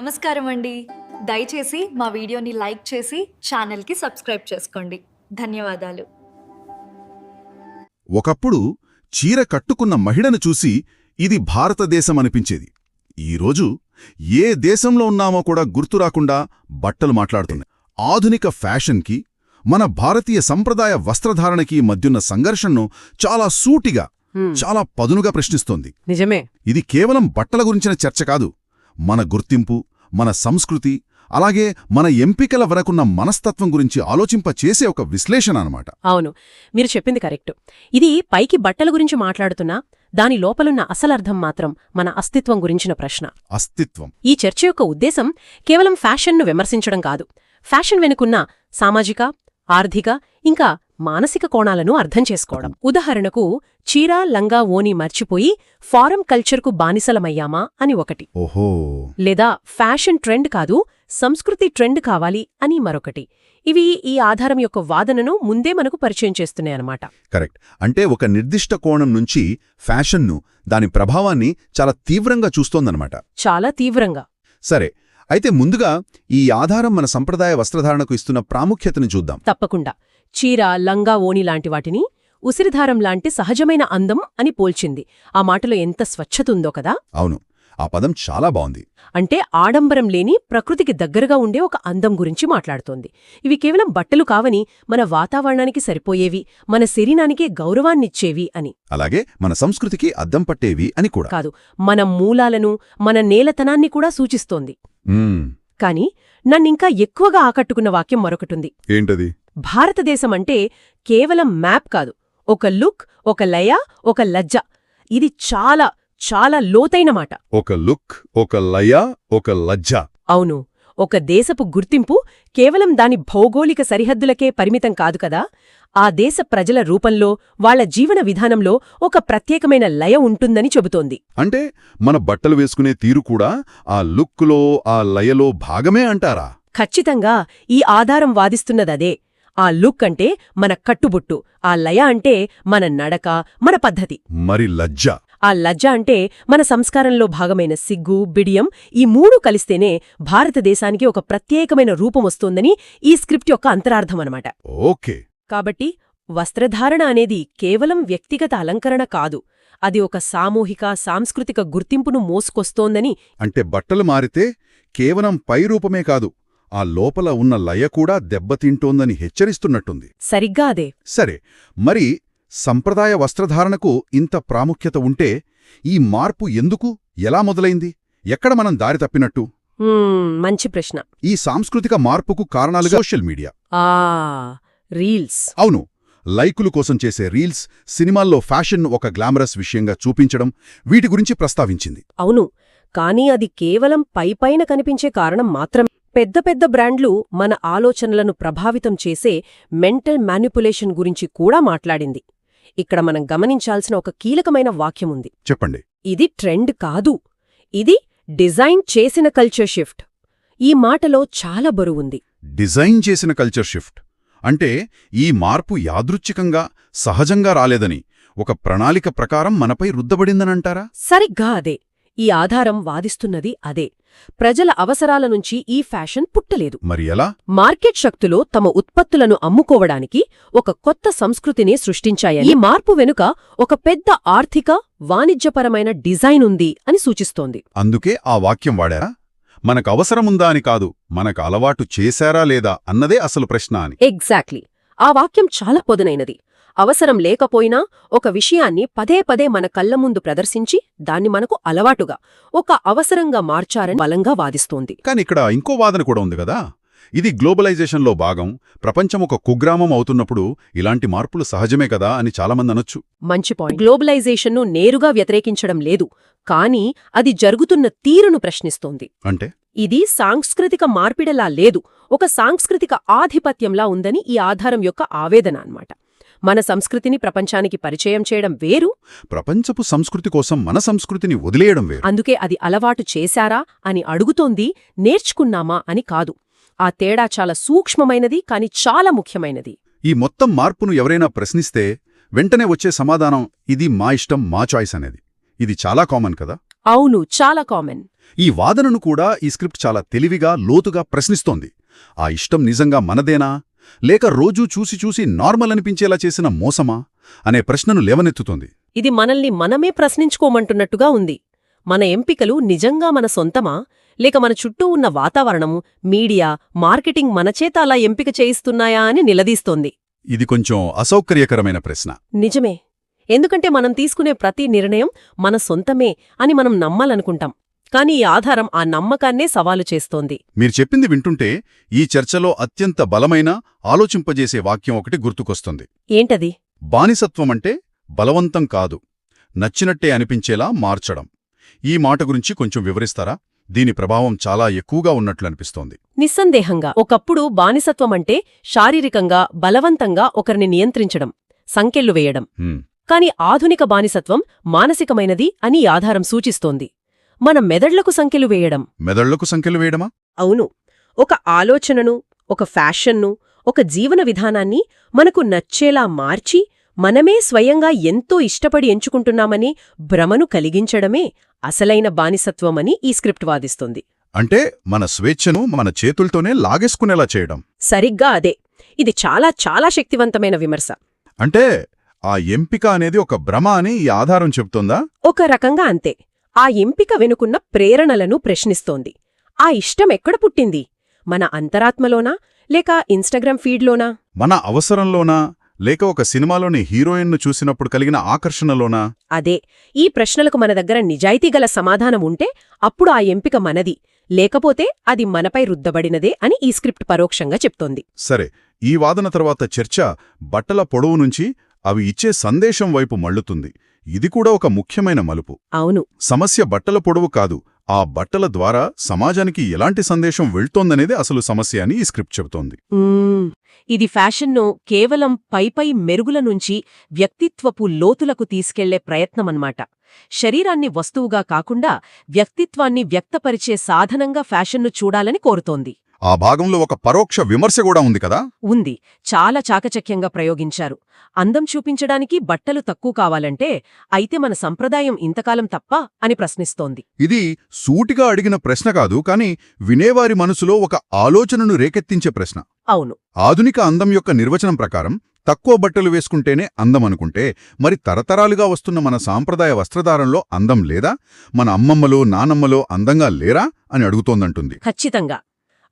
నమస్కారం అండి. దయచేసి మా వీడియోని లైక్ చేసి ఛానల్కి సబ్స్క్రైబ్ చేసుకోండి. ధన్యవాదాలు. ఒకప్పుడు చీర కట్టుకున్న మహిళను చూసి ఇది భారతదేశం అనిపించేది. ఈరోజు ఏ దేశంలో ఉన్నామో కూడా గుర్తురాకుండా బట్టలు మాట్లాడుతున్నాయి. ఆధునిక ఫ్యాషన్కి మన భారతీయ సంప్రదాయ వస్త్రధారణకి మధ్యున్న సంఘర్షణను చాలా సూటిగా చాలా పదునుగా ప్రశ్నిస్తోంది. నిజమే. ఇది కేవలం బట్టల గురించిన చర్చ కాదు మన గుర్తింపు మన సంస్కృతి అలాగే మన ఎంపికల వరకున్న మనస్తత్వం గురించి ఆలోచింప చేసే ఒక విశ్లేషణ అన్నమాట. అవును. మీరు చెప్పింది కరెక్ట్. ఇది పైకి బట్టల గురించి మాట్లాడుతున్నా దాని లోపలున్న అసలర్థం మాత్రం మన అస్తిత్వం గురించిన ప్రశ్న. అస్తిత్వం. ఈ చర్చ యొక్క ఉద్దేశం కేవలం ఫ్యాషన్ను విమర్శించడం కాదు. ఫ్యాషన్ వెనుకున్న సామాజిక ఆర్థిక ఇంకా మానసిక కోణాలను అర్థం చేసుకోవడం. ఉదాహరణకు చీర లంగా ఓని మర్చిపోయి ఫారం కల్చర్కు బానిసలమయ్యామా అని ఒకటి. ఓహో. లేదా ఫ్యాషన్ ట్రెండ్ కాదు సంస్కృతి ట్రెండ్ కావాలి అని మరొకటి. ఇవి ఈ ఆధారం యొక్క వాదనను ముందే మనకు పరిచయం చేస్తున్నాయన్నమాట కరెక్ట్. అంటే ఒక నిర్దిష్ట కోణం నుంచి ఫ్యాషన్ను దాని ప్రభావాన్ని చాలా తీవ్రంగా చూస్తోందనమాట చాలా తీవ్రంగా. సరే. అయితే ముందుగా ఈ ఆధారం మన సంప్రదాయ వస్త్రధారణకు ఇస్తున్న ప్రాముఖ్యతను చూద్దాం. తప్పకుండా. చీర లంగా ఓని లాంటి వాటిని ఉసిరిధారం లాంటి సహజమైన అందం అని పోల్చింది. ఆ మాటలో ఎంత స్వచ్ఛత ఉందో కదా? అవును. ఆ పదం చాలా బావుంది అంటే ఆడంబరం లేని ప్రకృతికి దగ్గరగా ఉండే ఒక అందం గురించి మాట్లాడుతోంది. ఇవి కేవలం బట్టలు కావని మన వాతావరణానికి సరిపోయేవి మన శరీరానికే గౌరవాన్నిచ్చేవి అని. అలాగే మన సంస్కృతికి అద్దం పట్టేవి అని కూడా. కాదు మన మూలాలను మన నేలతనాన్ని కూడా సూచిస్తోంది. కాని నన్నింకా ఎక్కువగా ఆకట్టుకున్న వాక్యం మరొకటుంది ఏంటది? భారతదేశం అంటే కేవలం మ్యాప్ కాదు. ఒక లుక్ ఒక లయ ఒక లజ్జ. ఇది చాలా చాలా లోతైన మాట. ఒక లుక్ ఒక లయ ఒక లజ్జ. అవును. ఒక దేశపు గుర్తింపు కేవలం దాని భౌగోళిక సరిహద్దులకే పరిమితం కాదు కదా? ఆ దేశ ప్రజల రూపంలో వాళ్ళ జీవన విధానంలో ఒక ప్రత్యేకమైన లయ ఉంటుందని చెబుతోంది. అంటే మన బట్టలు వేసుకునే తీరు కూడా ఆ లుక్లో ఆ లయలో భాగమే అంటారా? ఖచ్చితంగా ఈ ఆధారం వాదిస్తున్నదదే. ఆ లుక్ అంటే మన కట్టుబుట్టు ఆ లయ అంటే మన నడక మన పద్ధతి. మరి లజ్జ? ఆ లజ్జ అంటే మన సంస్కారంలో భాగమైన సిగ్గు బిడియం ఈ మూడు కలిస్తేనే భారతదేశానికి ఒక ప్రత్యేకమైన రూపం వస్తోందని ఈ స్క్రిప్ట్ యొక్క అంతరార్థమనమాట. ఓకే. కాబట్టి వస్త్రధారణ అనేది కేవలం వ్యక్తిగత అలంకరణ కాదు. అది ఒక సామూహిక సాంస్కృతిక గుర్తింపును మోసుకొస్తోందని అంటే బట్టలు మారితే కేవలం పై రూపమే కాదు ఆ లోపల ఉన్న లయ కూడా దెబ్బతింటోందని హెచ్చరిస్తున్నట్టుంది. సరిగ్గా అదే. సరే మరి సంప్రదాయ వస్త్రధారణకు ఇంత ప్రాముఖ్యత ఉంటే ఈ మార్పు ఎందుకు? ఎలా మొదలైంది? ఎక్కడ మనం దారి తప్పినట్టు? మంచి ప్రశ్న. ఈ సాంస్కృతిక మార్పుకు కారణాలుగా సోషల్ మీడియా. ఆ రీల్స్. అవును లైకులు కోసం చేసే రీల్స్ సినిమాల్లో ఫ్యాషన్ ఒక గ్లామరస్ విషయంగా చూపించడం వీటి గురించి ప్రస్తావించింది. అవును కానీ అది కేవలం పైపైన కనిపించే కారణం మాత్రం పెద్ద పెద్ద బ్రాండ్లు మన ఆలోచనలను ప్రభావితం చేసే మెంటల్ మ్యానిపులేషన్ గురించి కూడా మాట్లాడింది. ఇక్కడ మనం గమనించాల్సిన ఒక కీలకమైన వాక్యముంది. చెప్పండి. ఇది ట్రెండ్ కాదు. ఇది డిజైన్ చేసిన కల్చర్ షిఫ్ట్. ఈ మాటలో చాలా బరువుంది డిజైన్ చేసిన కల్చర్ షిఫ్ట్. అంటే ఈ మార్పు యాదృచ్ఛికంగా సహజంగా రాలేదని ఒక ప్రణాళిక ప్రకారం మనపై రుద్దబడిందనంటారా? సరిగ్గా అదే. ఈ ఆధారం వాదిస్తున్నది అదే. ప్రజల అవసరాల నుంచి ఈ ఫ్యాషన్ పుట్టలేదు. మరి ఎలా? మార్కెట్ శక్తులు తమ ఉత్పత్తులను అమ్ముకోవడానికి ఒక కొత్త సంస్కృతిని సృష్టించాయని ఈ మార్పు వెనుక ఒక పెద్ద ఆర్థిక వాణిజ్యపరమైన డిజైన్ ఉంది అని సూచిస్తోంది. అందుకే ఆ వాక్యం వాడారా? మనకు అవసరముందా అని కాదు మనకు అలవాటు చేశారా లేదా అన్నదే అసలు ప్రశ్న అని. ఎగ్జాక్ట్లీ. ఆ వాక్యం చాలా పొదునైనది. అవసరం లేకపోయినా ఒక విషయాన్ని పదే పదే మన కళ్ళ ముందు ప్రదర్శించి దాన్ని మనకు అలవాటుగా ఒక అవసరంగా మార్చారని బలంగా వాదిస్తోంది. కాని ఇక్కడ ఇంకో వాదన కూడా ఉంది కదా? ఇది గ్లోబలైజేషన్లో భాగం ప్రపంచం ఒక కుగ్రామం అవుతున్నప్పుడు ఇలాంటి మార్పులు సహజమే కదా అని చాలామంది అనొచ్చు. మంచి పాయింట్. గ్లోబలైజేషన్ను నేరుగా వ్యతిరేకించడం లేదు కానీ అది జరుగుతున్న తీరును ప్రశ్నిస్తోంది. అంటే? ఇది సాంస్కృతిక మార్పిడలా లేదు ఒక సాంస్కృతిక ఆధిపత్యంలా ఉందని ఈ ఆధారం యొక్క ఆవేదన అన్నమాట. మన సంస్కృతిని ప్రపంచానికి పరిచయం చేయడం వేరు. ప్రపంచపు సంస్కృతి కోసం మన సంస్కృతిని వదిలేయడం వేరు. అందుకే అది అలవాటు చేశారా అని అడుగుతోంది నేర్చుకున్నామా అని కాదు. ఆ తేడా చాలా సూక్ష్మమైనది కాని చాలా ముఖ్యమైనది. ఈ మొత్తం మార్పును ఎవరైనా ప్రశ్నిస్తే వెంటనే వచ్చే సమాధానం ఇది మా ఇష్టం మా చాయిస్ అనేది. ఇది చాలా కామన్ కదా? అవును చాలా కామన్. ఈ వాదనను కూడా ఈ స్క్రిప్ట్ చాలా తెలివిగా లోతుగా ప్రశ్నిస్తోంది. ఆ ఇష్టం నిజంగా మనదేనా? లేక రోజూ చూసి చూసి నార్మల్ అనిపించేలా చేసిన మోసమా అనే ప్రశ్నను లేవనెత్తుతోంది. ఇది మనల్ని మనమే ప్రశ్నించుకోమంటున్నట్టుగా ఉంది. మన ఎంపికలు నిజంగా మన సొంతమా? లేక మన చుట్టూ ఉన్న వాతావరణం మీడియా మార్కెటింగ్ మనచేత అలా ఎంపిక చేయిస్తున్నాయా అని నిలదీస్తోంది. ఇది కొంచెం అసౌకర్యకరమైన ప్రశ్న. నిజమే. ఎందుకంటే మనం తీసుకునే ప్రతి నిర్ణయం మన సొంతమే అని మనం నమ్మాలనుకుంటాం. కాని ఈ ఆధారం ఆ నమ్మకాన్నే సవాలు చేస్తోంది. మీరు చెప్పింది వింటుంటే ఈ చర్చలో అత్యంత బలమైన ఆలోచింపజేసే వాక్యం ఒకటి గుర్తుకొస్తుంది. ఏంటది? బానిసత్వమంటే బలవంతం కాదు నచ్చినట్టే అనిపించేలా మార్చడం. ఈ మాట గురించి కొంచెం వివరిస్తారా? దీని ప్రభావం చాలా ఎక్కువగా ఉన్నట్లు అనిపిస్తోంది. నిస్సందేహంగా ఒకప్పుడు బానిసత్వమంటే శారీరకంగా బలవంతంగా ఒకరిని నియంత్రించడం సంకెళ్ళు వేయడం. కాని ఆధునిక బానిసత్వం మానసికమైనది అని ఆధారం సూచిస్తోంది. మన మెదళ్ళకు సంఖ్యలు వేయడం. మెదళ్ళకు సంఖ్యలు వేయడమా? అవును. ఒక ఆలోచనను ఒక ఫ్యాషన్ను ఒక జీవన విధానాన్ని మనకు నచ్చేలా మార్చి మనమే స్వయంగా ఎంతో ఇష్టపడి ఎంచుకుంటున్నామని భ్రమను కలిగించడమే అసలైన బానిసత్వమని ఈ స్క్రిప్ట్ వాదిస్తుంది. అంటే మన స్వేచ్ఛను మన చేతుల్తోనే లాగేసుకునేలా చేయడం. సరిగ్గా అదే. ఇది చాలా చాలా శక్తివంతమైన విమర్శ. అంటే ఆ ఎంపిక అనేది ఒక భ్రమ అని ఈ ఆధారం చెప్తోందా ఒక రకంగా అంతే. ఆ ఎంపిక వెనుకున్న ప్రేరణలను ప్రశ్నిస్తోంది. ఆ ఇష్టం ఎక్కడ పుట్టింది? మన అంతరాత్మలోనా? లేక ఇన్స్టాగ్రామ్ ఫీడ్లోనా? మన అవసరంలోనా? లేక ఒక సినిమాలోని హీరోయిన్ను చూసినప్పుడు కలిగిన ఆకర్షణలోనా? అదే ఈ ప్రశ్నలకు మన దగ్గర నిజాయితీగల సమాధానం ఉంటే అప్పుడు ఆ ఎంపిక మనది. లేకపోతే అది మనపై రుద్దబడినదే అని ఈ స్క్రిప్ట్ పరోక్షంగా చెప్తోంది. సరే ఈ వాదన తర్వాత చర్చ బట్టల పొడవు నుంచి అవి ఇచ్చే సందేశం వైపు మళ్ళుతుంది. ఇది కూడా ఒక ముఖ్యమైన మలుపు. అవును. సమస్య బట్టల పొడవు కాదు ఆ బట్టల ద్వారా సమాజానికి ఎలాంటి సందేశం వెళ్తోందనేదే అసలు సమస్య అని ఈ స్క్రిప్ట్ చెబుతోంది. ఇది ఫ్యాషన్ను కేవలం పైపై మెరుగుల నుంచి వ్యక్తిత్వపు లోతులకు తీసుకెళ్ళే ప్రయత్నమన్నమాట. శరీరాన్ని వస్తువుగా కాకుండా వ్యక్తిత్వాన్ని వ్యక్తపరిచే సాధనంగా ఫ్యాషన్ను చూడాలని కోరుతోంది. ఆ భాగంలో ఒక పరోక్ష విమర్శ కూడా ఉంది కదా? ఉంది. చాలా చాకచక్యంగా ప్రయోగించారు. అందం చూపించడానికి బట్టలు తక్కువ కావాలంటే అయితే మన సంప్రదాయం ఇంతకాలం తప్ప అని ప్రశ్నిస్తోంది. ఇది సూటిగా అడిగిన ప్రశ్న కాదు కాని వినేవారి మనసులో ఒక ఆలోచనను రేకెత్తించే ప్రశ్న. అవును. ఆధునిక అందం యొక్క నిర్వచనం ప్రకారం తక్కువ బట్టలు వేసుకుంటేనే అందం అనుకుంటే మరి తరతరాలుగా వస్తున్న మన సాంప్రదాయ వస్త్రధారంలో అందం లేదా? మన అమ్మమ్మలో నానమ్మలో అందంగా లేరా? అని అడుగుతోందంటుంది. ఖచ్చితంగా.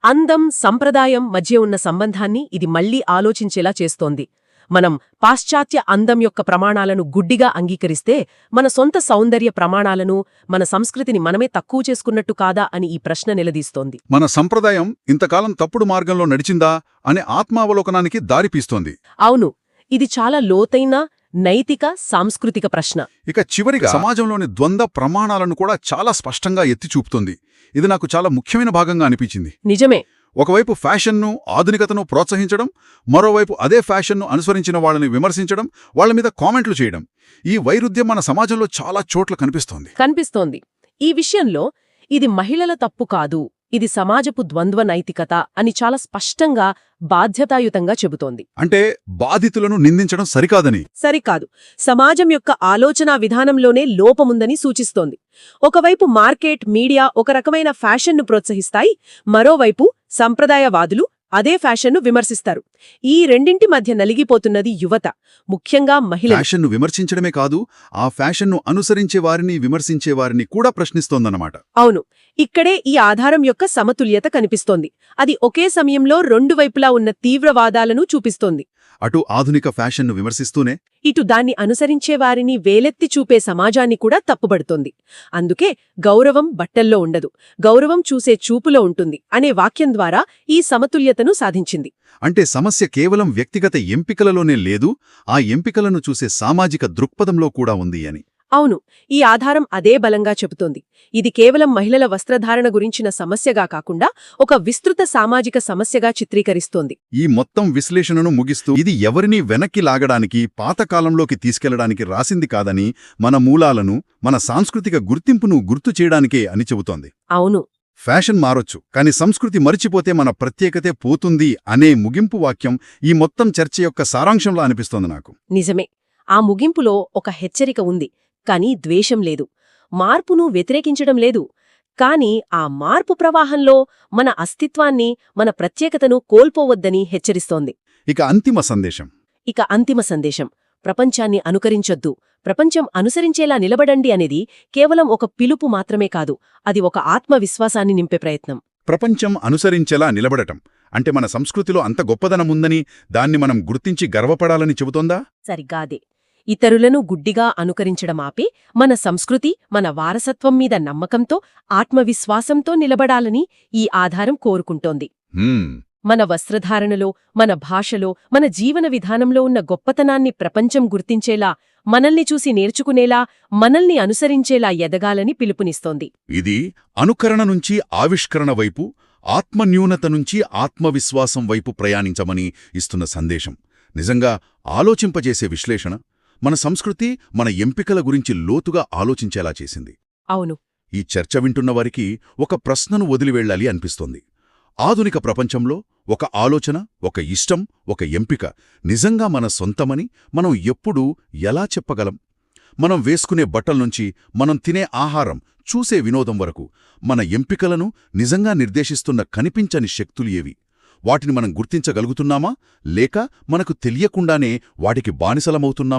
అందం సంప్రదాయం మధ్య ఉన్న సంబంధాన్ని ఇది మళ్ళీ ఆలోచించేలా చేస్తోంది. మనం పాశ్చాత్య అందం యొక్క ప్రమాణాలను గుడ్డిగా అంగీకరిస్తే మన సొంత సౌందర్య ప్రమాణాలను మన సంస్కృతిని మనమే తక్కువ చేసుకున్నట్టు కాదా అని ఈ ప్రశ్న నిలదీస్తోంది. మన సంప్రదాయం ఇంతకాలం తప్పుడు మార్గంలో నడిచిందా అనే ఆత్మావలోకనానికి దారిపీస్తోంది అవును ఇది చాలా లోతైన నైతిక సాంస్కృతిక ప్రశ్న. ఇక చివరిగా సమాజంలోని ద్వంద్వ ప్రమాణాలను కూడా చాలా స్పష్టంగా ఎత్తి చూపుతోంది. ఇది నాకు చాలా ముఖ్యమైన భాగంగా అనిపించింది. నిజమే. ఒకవైపు ఫ్యాషన్ను ఆధునికతను ప్రోత్సహించడం మరోవైపు అదే ఫ్యాషన్ను అనుసరించిన వాళ్ళని విమర్శించడం వాళ్ళ మీద కామెంట్లు చేయడం. ఈ వైరుధ్యం మన సమాజంలో చాలా చోట్ల కనిపిస్తోంది. కనిపిస్తోంది. ఈ విషయంలో ఇది మహిళల తప్పు కాదు. ఇది సమాజపు ద్వంద్వ నైతికత అని చాలా స్పష్టంగా బాధ్యతాయుతంగా చెబుతోంది. అంటే బాధితులను నిందించడం సరికాదని? సరికాదు. సమాజం యొక్క ఆలోచనా విధానంలోనే లోపముందని సూచిస్తోంది. ఒకవైపు మార్కెట్ మీడియా ఒక రకమైన ఫ్యాషన్ను ప్రోత్సహిస్తాయి మరోవైపు సంప్రదాయవాదులు అదే ఫ్యాషన్ను విమర్శిస్తారు. ఈ రెండింటి మధ్య నలిగిపోతున్నది యువత ముఖ్యంగా మహిళలు. ఫ్యాషన్ను విమర్శించడమే కాదు ఆ ఫ్యాషన్ను అనుసరించే వారిని విమర్శించే వారిని కూడా ప్రశ్నిస్తోందన్నమాట. అవును ఇక్కడే ఈ ఆధారం యొక్క సమతుల్యత కనిపిస్తోంది. అది ఒకే సమయంలో రెండు వైపులా ఉన్న తీవ్రవాదాలను చూపిస్తోంది. అటు ఆధునిక ఫ్యాషన్ను విమర్శిస్తూనే ఇటు దాన్ని అనుసరించే వారిని వేలెత్తి చూపే సమాజాన్ని కూడా తప్పుబడుతోంది. అందుకే గౌరవం బట్టల్లో ఉండదు గౌరవం చూసే చూపులో ఉంటుంది అనే వాక్యం ద్వారా ఈ సమతుల్యతను సాధించింది. అంటే సమస్య కేవలం వ్యక్తిగత ఎంపికలలోనే లేదు ఆ ఎంపికలను చూసే సామాజిక దృక్పథంలో కూడా ఉంది అని. అవును ఈ ఆధారం అదే బలంగా చెబుతోంది. ఇది కేవలం మహిళల వస్త్రధారణ గురించిన సమస్యగా కాకుండా ఒక విస్తృత సామాజిక సమస్యగా చిత్రీకరిస్తోంది. ఈ మొత్తం విశ్లేషణను ముగిస్తూ ఇది ఎవరినీ వెనక్కి లాగడానికి పాతకాలంలోకి తీసుకెళ్ళడానికి రాసింది కాదని మన మూలాలను మన సాంస్కృతిక గుర్తింపును గుర్తు చేయడానికే అని చెబుతోంది. అవును. ఫ్యాషన్ మారొచ్చు కాని సంస్కృతి మరిచిపోతే మన ప్రత్యేకతే పోతుంది అనే ముగింపు వాక్యం ఈ మొత్తం చర్చ యొక్క సారాంశంలా అనిపిస్తోంది నాకు. నిజమే. ఆ ముగింపులో ఒక హెచ్చరిక ఉంది. కానీ ద్వేషం లేదు. మార్పును వ్యతిరేకించడం లేదు. కాని ఆ మార్పు ప్రవాహంలో మన అస్తిత్వాన్ని మన ప్రత్యేకతను కోల్పోవద్దని హెచ్చరిస్తోంది. ఇక అంతిమ సందేశం. ఇక అంతిమ సందేశం. ప్రపంచాన్ని అనుకరించొద్దు. ప్రపంచం అనుసరించేలా నిలబడండి అనేది కేవలం ఒక పిలుపు మాత్రమే కాదు. అది ఒక ఆత్మవిశ్వాసాన్ని నింపే ప్రయత్నం. ప్రపంచం అనుసరించేలా నిలబడటం అంటే మన సంస్కృతిలో అంత గొప్పదనముందని దాన్ని మనం గుర్తించి గర్వపడాలని చెబుతోందా? సరిగ్గాదే ఇతరులను గుడ్డిగా అనుకరించడం ఆపి మన సంస్కృతి మన వారసత్వం మీద నమ్మకంతో ఆత్మవిశ్వాసంతో నిలబడాలని ఈ ఆధారం కోరుకుంటోంది. మన వస్త్రధారణలో మన భాషలో మన జీవన విధానంలో ఉన్న గొప్పతనాన్ని ప్రపంచం గుర్తించేలా మనల్ని చూసి నేర్చుకునేలా మనల్ని అనుసరించేలా ఎదగాలని పిలుపునిస్తోంది. ఇది అనుకరణ నుంచి ఆవిష్కరణ వైపు ఆత్మన్యూనత నుంచి ఆత్మవిశ్వాసం వైపు ప్రయాణించమని ఇస్తున్న సందేశం. నిజంగా ఆలోచింపజేసే విశ్లేషణ మన సంస్కృతి మన ఎంపికల గురించి లోతుగా ఆలోచించేలా చేసింది. అవును. ఈ చర్చ వింటున్న వారికి ఒక ప్రశ్నను వదిలివెళ్ళాలి అనిపిస్తోంది. ఆధునిక ప్రపంచంలో ఒక ఆలోచన ఒక ఇష్టం ఒక ఎంపిక నిజంగా మన సొంతమని మనం ఎప్పుడూ ఎలా చెప్పగలం? మనం వేసుకునే బట్టల నుంచి మనం తినే ఆహారం చూసే వినోదం వరకు మన ఎంపికలను నిజంగా నిర్దేశిస్తున్న కనిపించని శక్తులు ఏవి? వాటిని మనం గుర్తించగలుగుతున్నామా? లేక మనకు తెలియకుండానే వాటికి బానిసలమవుతున్నామా?